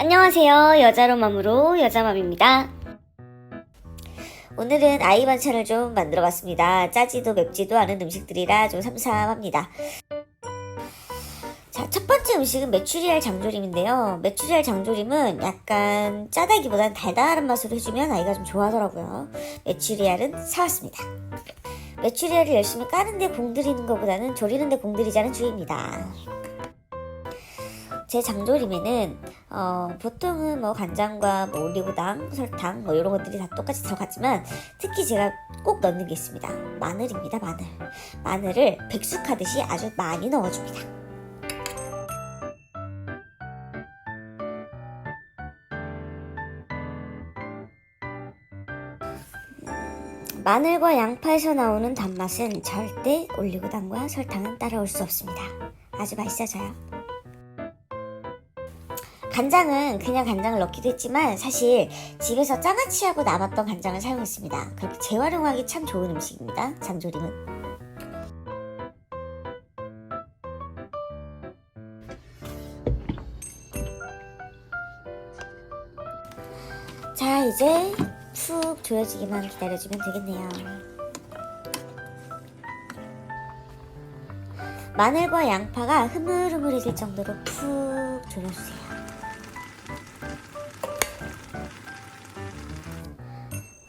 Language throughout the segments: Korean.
안녕하세요. 여자로 맘으로 여자맘입니다. 오늘은 아이 반찬을 좀 만들어 봤습니다. 짜지도 맵지도 않은 음식들이라 좀 삼삼합니다. 자, 첫 번째 음식은 메추리알 장조림인데요. 메추리알 장조림은 약간 짜다기보다는 달달한 맛으로 해주면 아이가 좀 좋아하더라고요. 메추리알은 사왔습니다. 메추리알을 열심히 까는데 공들이는 것보다는 조리는데 공들이자는 주의입니다. 제 장조림에는 어, 보통은 뭐 간장과 뭐 올리고당, 설탕 뭐 이런 것들이 다 똑같이 들어갔지만 특히 제가 꼭 넣는 게 있습니다. 마늘입니다. 마늘. 마늘을 백숙하듯이 아주 많이 넣어줍니다. 마늘과 양파에서 나오는 단맛은 절대 올리고당과 설탕은 따라올 수 없습니다. 아주 맛있어져요. 간장은 그냥 간장을 넣기도 했지만 사실 집에서 장아찌하고 남았던 간장을 사용했습니다. 그렇게 재활용하기 참 좋은 음식입니다. 장조림은. 자 이제 푹 조여지기만 기다려주면 되겠네요. 마늘과 양파가 흐물흐물해질 정도로 푹 졸여주세요.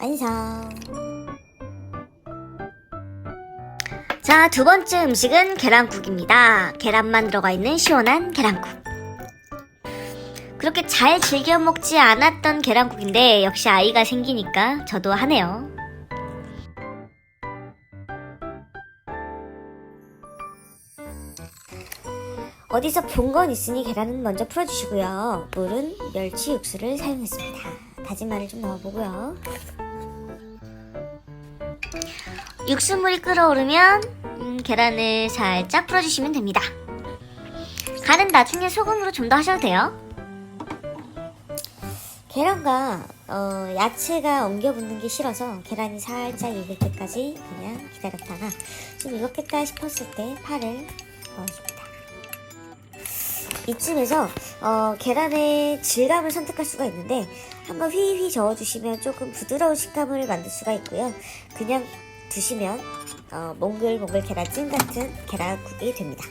완성. 자, 두 번째 음식은 계란국입니다. 계란만 들어가 있는 시원한 계란국. 그렇게 잘 즐겨 먹지 않았던 계란국인데 역시 아이가 생기니까 저도 하네요. 어디서 본 건 있으니 계란은 먼저 풀어주시고요. 물은 멸치 육수를 사용했습니다. 다진 마늘 좀 넣어보고요. 육수물이 끓어오르면 음, 계란을 살짝 풀어주시면 됩니다. 간은 나중에 소금으로 좀 더 하셔도 돼요. 계란과 어, 야채가 엉겨 붙는 게 싫어서 계란이 살짝 익을 때까지 그냥 기다렸다가 좀 익었겠다 싶었을 때 파를 넣어줍니다. 이쯤에서 어, 계란의 질감을 선택할 수가 있는데 한번 휘휘 저어주시면 조금 부드러운 식감을 만들 수가 있고요. 그냥 드시면 어, 몽글몽글 계란찜 같은 계란국이 됩니다.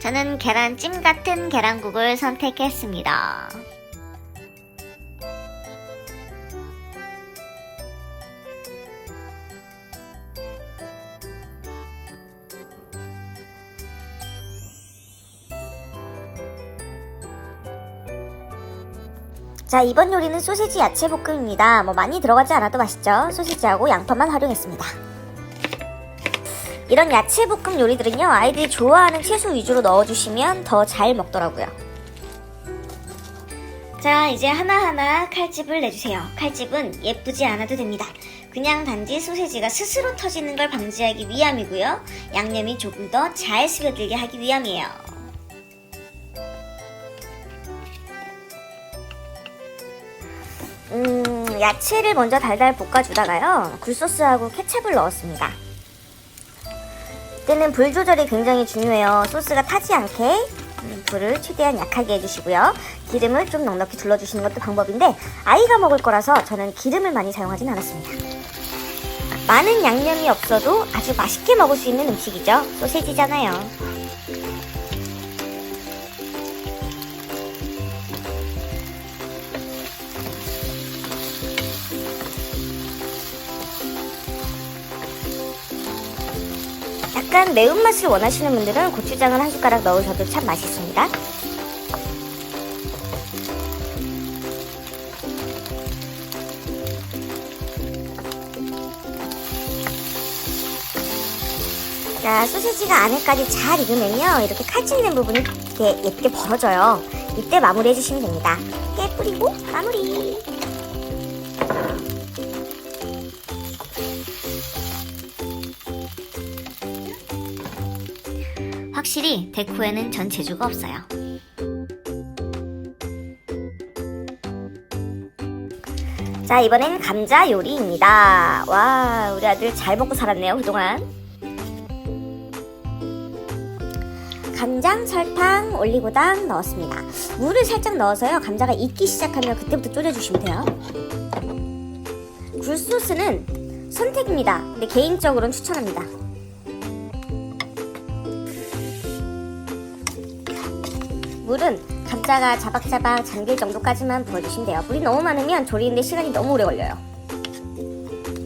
저는 계란찜 같은 계란국을 선택했습니다. 자, 이번 요리는 소세지 야채 볶음입니다. 뭐 많이 들어가지 않아도 맛있죠? 소세지하고 양파만 활용했습니다. 이런 야채 볶음 요리들은요, 아이들이 좋아하는 채소 위주로 넣어주시면 더 잘 먹더라고요. 자, 이제 하나하나 칼집을 내주세요. 칼집은 예쁘지 않아도 됩니다. 그냥 단지 소세지가 스스로 터지는 걸 방지하기 위함이고요. 양념이 조금 더 잘 스며들게 하기 위함이에요. 음, 야채를 먼저 달달 볶아주다가요. 굴소스하고 케찹을 넣었습니다. 이때는 불 조절이 굉장히 중요해요. 소스가 타지 않게 음, 불을 최대한 약하게 해주시고요. 기름을 좀 넉넉히 둘러주시는 것도 방법인데 아이가 먹을 거라서 저는 기름을 많이 사용하진 않았습니다. 많은 양념이 없어도 아주 맛있게 먹을 수 있는 음식이죠. 소세지잖아요. 약간 매운맛을 원하시는 분들은 고추장을 한 숟가락 넣으셔도 참 맛있습니다. 자, 소시지가 안에까지 잘 익으면요. 이렇게 낸 부분이 이렇게 예쁘게 벌어져요. 이때 마무리 해주시면 됩니다. 깨 뿌리고 마무리. 확실히 데코에는 전 재주가 없어요. 자, 이번엔 감자 요리입니다. 와, 우리 아들 잘 먹고 살았네요, 그동안. 감자 간장, 설탕, 올리고당 넣었습니다. 물을 살짝 넣어서요. 감자가 익기 시작하면 그때부터 졸여주시면 돼요. 굴소스는 선택입니다. 근데 개인적으로는 추천합니다. 물은 감자가 자박자박 잠길 정도까지만 부어주시면 돼요. 물이 너무 많으면 졸이는데 시간이 너무 오래 걸려요.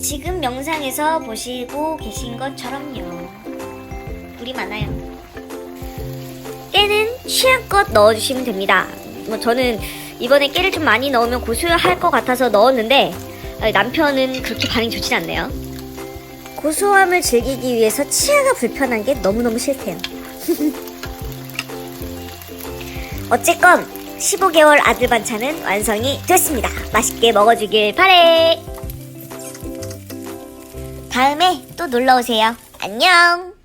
지금 영상에서 보시고 계신 것처럼요. 물이 많아요. 깨는 취향껏 넣어주시면 됩니다. 뭐 저는 이번에 깨를 좀 많이 넣으면 고소할 것 같아서 넣었는데 아, 남편은 그렇게 반응이 좋진 않네요. 고소함을 즐기기 위해서 치아가 불편한 게 너무너무 싫대요. 어쨌건 15개월 아들 반찬은 완성이 됐습니다. 맛있게 먹어주길 바래. 다음에 또 놀러 오세요. 안녕.